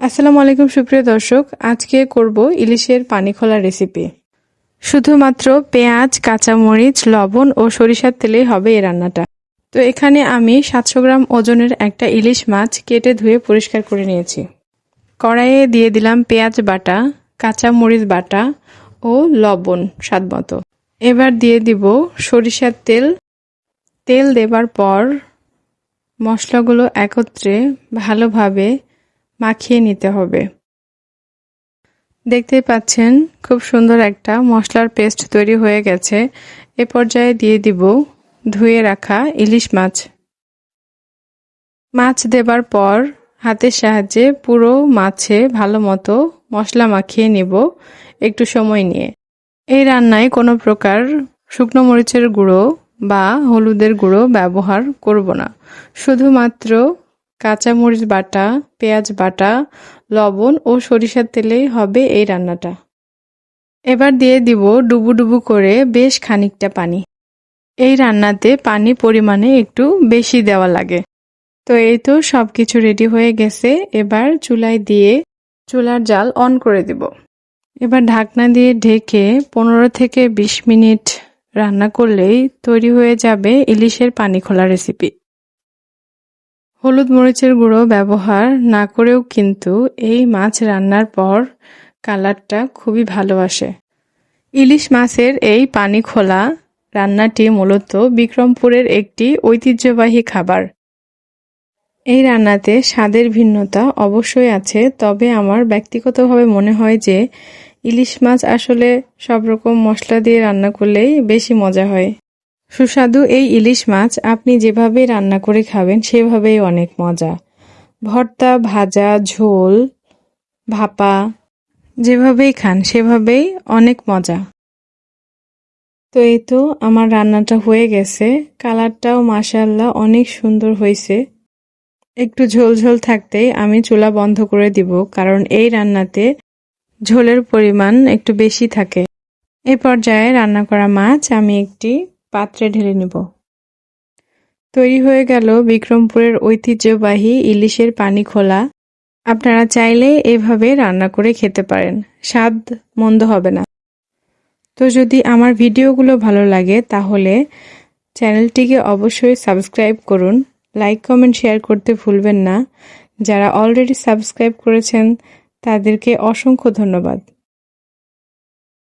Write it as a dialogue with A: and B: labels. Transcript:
A: আসসালামু আলাইকুম, সুপ্রিয় দর্শক। আজকে করব ইলিশের পানি খোলা রেসিপি শুধুমাত্র পেঁয়াজ, কাঁচামরিচ, লবণ ও সরিষার তেলেই হবে এই রান্নাটা। তো এখানে আমি সাতশো গ্রাম ওজনের একটা ইলিশ মাছ কেটে ধুয়ে পরিষ্কার করে নিয়েছি। কড়াইয়ে দিয়ে দিলাম পেঁয়াজ বাটা, কাঁচামরিচ বাটা ও লবণ স্বাদ মতো। এবার দিয়ে দিব সরিষার তেল। তেল দেবার পর মশলাগুলো একত্রে ভালোভাবে মাখিয়ে নিতে হবে। দেখতেই পাচ্ছেন, খুব সুন্দর একটা মশলার পেস্ট তৈরি হয়ে গেছে। এ পর্যায়ে দিয়ে দিব ধুয়ে রাখা ইলিশ মাছ। মাছ দেবার পর হাতের সাহায্যে পুরো মাছে ভালো মতো মশলা মাখিয়ে নিব একটু সময় নিয়ে। এই রান্নায় কোনো প্রকার শুকনো মরিচের গুঁড়ো বা হলুদের গুঁড়ো ব্যবহার করব না। শুধুমাত্র কাঁচামরিচ বাটা, পেঁয়াজ বাটা, লবণ ও সরিষার তেলেই হবে এই রান্নাটা। এবার দিয়ে দিব ডুবু ডুবু করে বেশ খানিকটা পানি। এই রান্নাতে পানি পরিমাণে একটু বেশি দেওয়া লাগে। তো এই তো সব কিছু রেডি হয়ে গেছে, এবার চুলায় দিয়ে চুলার জাল অন করে দিব। এবার ঢাকনা দিয়ে ঢেকে পনেরো থেকে বিশ মিনিট রান্না করলেই তৈরি হয়ে যাবে ইলিশের পানি খোলা রেসিপি হলুদ মরিচের গুঁড়ো ব্যবহার না করেও কিন্তু এই মাছ রান্নার পর কালারটা খুবই ভালো আসে ইলিশ মাছের এই পানি খোলা রান্নাটি মূলত বিক্রমপুরের একটি ঐতিহ্যবাহী খাবার। এই রান্নাতে স্বাদের ভিন্নতা অবশ্যই আছে, তবে আমার ব্যক্তিগতভাবে মনে হয় যে ইলিশ মাছ আসলে সব রকম মশলা দিয়ে রান্না করলেই বেশি মজা হয়। সুস্বাদু এই ইলিশ মাছ আপনি যেভাবে রান্না করে খাবেন, সেভাবেই অনেক মজা। ভর্তা, ভাজা, ঝোল, ভাপা, যেভাবেই খান, সেভাবেই অনেক মজা। তো এই তো আমার রান্নাটা হয়ে গেছে। কালারটাও মাসাল্লাহ অনেক সুন্দর হয়েছে। একটু ঝোল ঝোল থাকতেই আমি চুলা বন্ধ করে দিব, কারণ এই রান্নাতে ঝোলের পরিমাণ একটু বেশি থাকে। এ পর্যায়ে রান্না করা মাছ আমি একটি পাত্রে ঢেলে নেব। তৈরি হয়ে গেল বিক্রমপুরের ঐতিহ্যবাহী ইলিশের পানি খোলা। আপনারা চাইলে এভাবে রান্না করে খেতে পারেন। স্বাদ মন্দ হবে না। তো যদি আমার ভিডিওগুলো ভালো লাগে, তাহলে চ্যানেলটিকে অবশ্যই সাবস্ক্রাইব করুন। লাইক, কমেন্ট, শেয়ার করতে ভুলবেন না। যারা অলরেডি সাবস্ক্রাইব করেছেন, তাদেরকে অসংখ্য ধন্যবাদ।